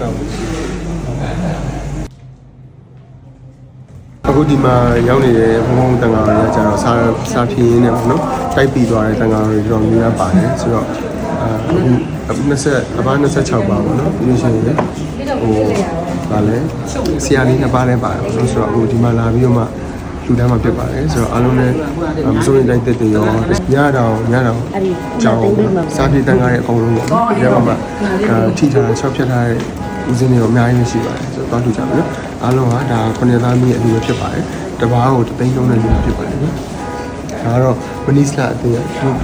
တာဘူးအခုဒီမှာရောက်နေတဲ့ဘုံဘုံတန်ဃာတွေကကျတော့စာစာဖြင်းရင်းနဲ့ပေါ့နော်တိုက်ပြီးသွားတဲ့တန်ဃာတွေတော်တော်များပါတယ်ဆိုတော့အခု20အပား26ပါပေါ့နော်ဒီလိုရှိနေတယ်ဟိုဗာလဲဆရာလေးနှစ်ပါးလည်းပါတယ်ဆိုတော့အခုဒီမှာလာပြီးတော့မှ လူတန်းမှာဖြစ်ပါတယ်ဆိုတော့အားလုံးလည်းမစိုးရင်တိုက်တက်တယ်ရောညတောင်ညတောင်ကြောင်းစာပြေတန်ကားရဲ့အကုန်လုံးပေါ့နော်ဒီမှာမှထိထားတာ6ဖြတ်ထားတဲ့ဦးစင်းတွေတော့အများကြီးရှိပါတယ်ဆိုတော့တောင်းထူကြပါနော်အားလုံးကဒါခုနှစ်သားမိရဲ့အလူပဲဖြစ်ပါတယ်တပားကိုတသိန်းလုံးနဲ့လူဖြစ်ပါတယ်နော်ဒါကတော့မနီစလာအတင်းရဲ့လူက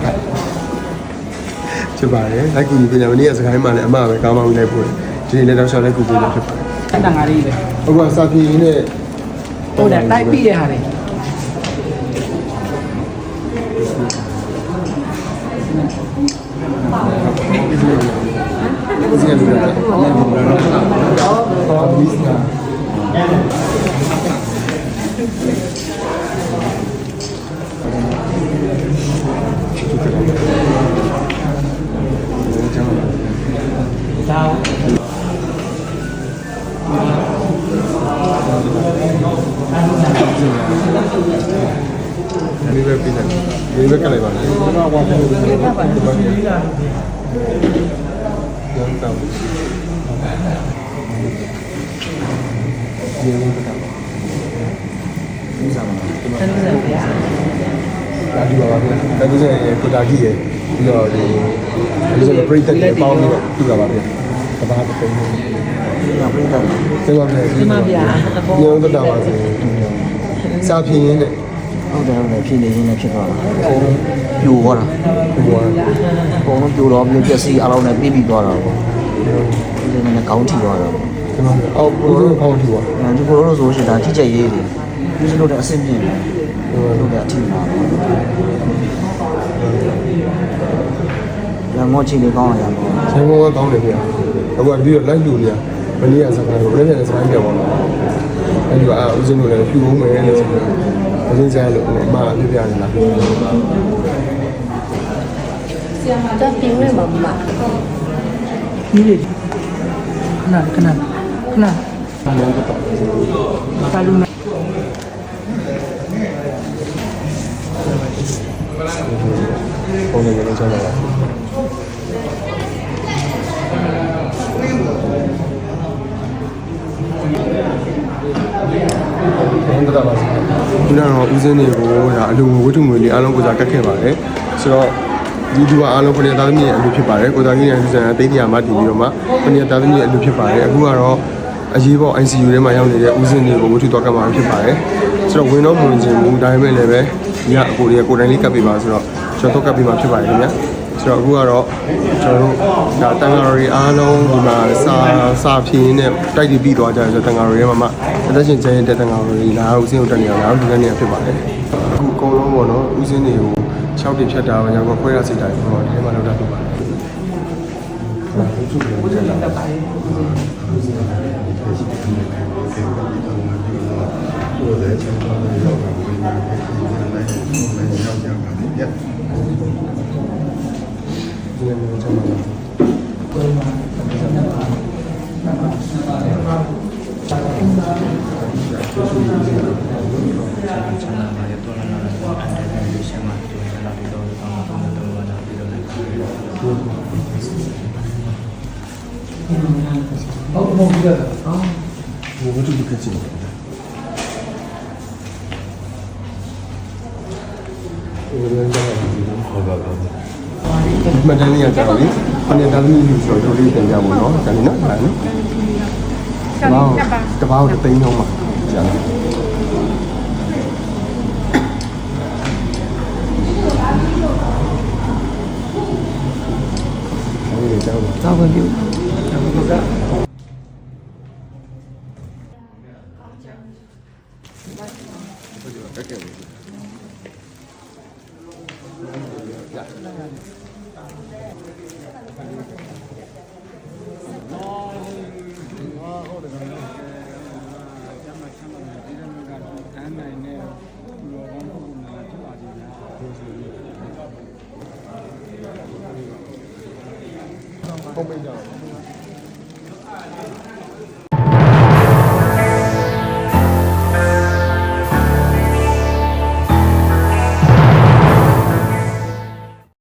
ဖြစ်ပါတယ်လိုက်ကူညီပေးတယ်မနေ့ကစကိုင်းမှာလည်းအမပဲကောင်းကောင်းလိုက်ပို့ဒီနေ့လည်းတော့ရှောက်လိုက်ကူပေးတယ်ဖြစ်ပါတယ်အတန်ငါလေးပဲအခုကစာပြေနဲ့ ဟုတ်တယ်တိုက်ပြီးတဲ့ဟာတွေဦးစင်းလူတွေဟော ဒီဘက်ပြတယ်ဒီဘက်ကလည်းပါလေဘာဝါတယ်ဒီဘက်ပါဒီဘက်ရန်တောင်းဒီလိုကတော့စမ်းစမ်းပြရဒါဒီပါပါဗျာဒါဒီရဲ့ကိုတာကြီးရဲ့ပြီးတော့ဒီဒီဆိုပရိသတ်တွေပေါင်းပြီးတော့ပြတာပါဗျာကဘာတစ်သိန်းငါပြတ်တယ်သိပါမယ်ဒီမှာပြအပေါ်ညောင်းတတာပါစေ စာဖြင်းရင်းတဲ့ဟုတ်တယ်ဟုတ်တယ်ဖြစ်နေရင်းနဲ့ဖြစ်သွားတာပြိုသွားတာဟိုကအကုန်လုံးပြိုတော့ပြည့်ပျက်စီးအလောင်းနဲ့ပြီးပြီးသွားတာပေါ့ဒီနေ့နဲ့ကောင်းထီသွားတာပေါ့ဒီမှာအော်ဘိုးတို့ဖောင်းထီပါအဲဒီကိုလိုဆိုရှင်ဒါထိချက်ရေးတယ်ဒီလိုတဲ့အဆင်ပြေတယ်လို့တဲ့အထီမှာရမောချီလေးကောင်းရရမောဆိုင်ဘောကကောင်းတယ်ဗျာအခုကပြီးတော့လိုက်လူတွေကမနေ့ကစကားကိုဘယ်နဲ့စကားပြောပါတော့အဲ့ 아 요즘은 휴공을 해서 무슨 생각을 엄마 그게 아니라 저 빔을 먹마 이래 하나 하나 하나 발루나 오늘 이런 전화가 နာပုံနေလို့ဆက်လာပါဘယ်တော့ပါဒီတော့ဦးစင်းတွေကိုဒါအလူဝတ္ထုငွေလေးအားလုံးကိုစားကတ်ခဲ့ပါတယ်ဆိုတော့ဒီဒီကအားလုံးခုနှစ်သားသမီးရဲ့အလူဖြစ်ပါတယ်ကိုသားကြီးနဲ့ဒီဇိုင်အသိတရားမှတည်ပြီးတော့မှခုနှစ်သားသမီးရဲ့အလူဖြစ်ပါတယ်အခုကတော့အရေးပေါ် ICU ထဲမှာရောက်နေတဲ့ဦးစင်းတွေကိုဝတ္ထုတော့ကတ်မှာဖြစ်ပါတယ်ဆိုတော့ဝင်တော့မဝင်ခြင်းဘူးဒါပေမဲ့လည်းပဲညအကိုတွေကကိုယ်တိုင်လေးကတ်ပေးပါဆိုတော့ကျွန်တော်တော့ကတ်ပေးမှာဖြစ်ပါတယ်ခင်ဗျာ ဆိုတော့အခုကတော့ကျွန်တော်တို့ဒါတန်ဃာတော်တွေအားလုံးဒီမှာစာစာဖြင်းနဲ့တိုက်ပြီးပြီးသွားကြတယ်ဆိုတော့တန်ဃာတော်တွေမှာမှအသက်ရှင်ကျန်းတဲ့တန်ဃာတော်တွေလာဦးစင်းကိုတက်နေအောင်လာဦးလူကနေဖြစ်ပါတယ်အခုအကုန်လုံးပေါ့နော်ဦးစင်းတွေကို6တင်ဖြတ်တာပဲကျွန်တော်ခွဲရစိတ်တိုင်းပေါ့ဒီထဲမှာလောက်တာဖြစ်ပါတယ်ဘုရားတက်ပါလေဒီနေ့ကျွန်တော်ဟုတ်ဟုတ်ပြတယ် အော်ဒီဝတ္ထုတစ်ခုကြည့်ပါဦးဒီလိုတော့ဟုတ်ပါပါ မတန်းလေးရကြတော့လေခဏတာသမီးလူဆိုတော့တို့လေးတင်ကြပါတော့ဒါလေးနော်ဒါနော်တဘောတဘောတသိန်းလုံးပါကြာတယ်အဲ့ဒီကြောက်ပါသာဝင်ပြုကတက်ခဲ့ ပြီပုံပိတ်ကြ